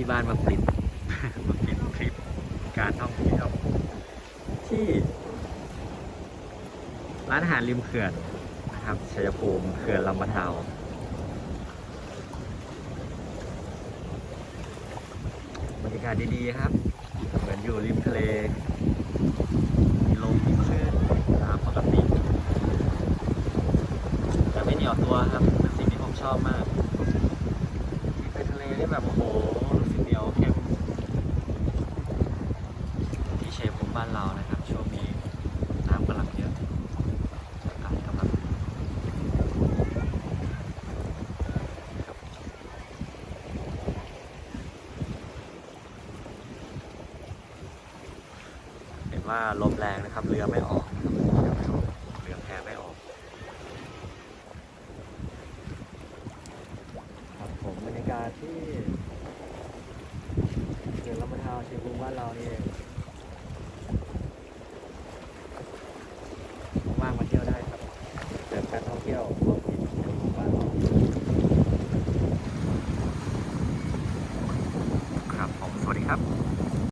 ที่บ้านมางปลิดมากิดคลิปการท่องเที่ยวที่ ร้านอาหารริมเขื่อนนะครับชัยภูมิเขื่อนลำบะเทาบรรยากาศดีๆครับเหมือนอยู่ริมทะเลมีลมมีคลื่นตามปกติ แต่ไม่เหนียวตัวครับเป็นสิ่งที่ผมชอบมากที่ไปทะเลได้แบบโอ้โห เหนียวเข้มที่เชฟภูมิบ้านเรานะครับ ช่วงนี้น้ำกำลังเยอะอากาศกำลังเห็นว่าลมแรงนะครับ เรือไม่ออกเรือแพไม่ออกครับผมบรรยากาศที่ สีภูมบ้านเรานี่เองว่างมาเที่ยวได้ครับเกิดการท่องเที่ยวของที่ของบ้านเครับผมสวัสดีครับ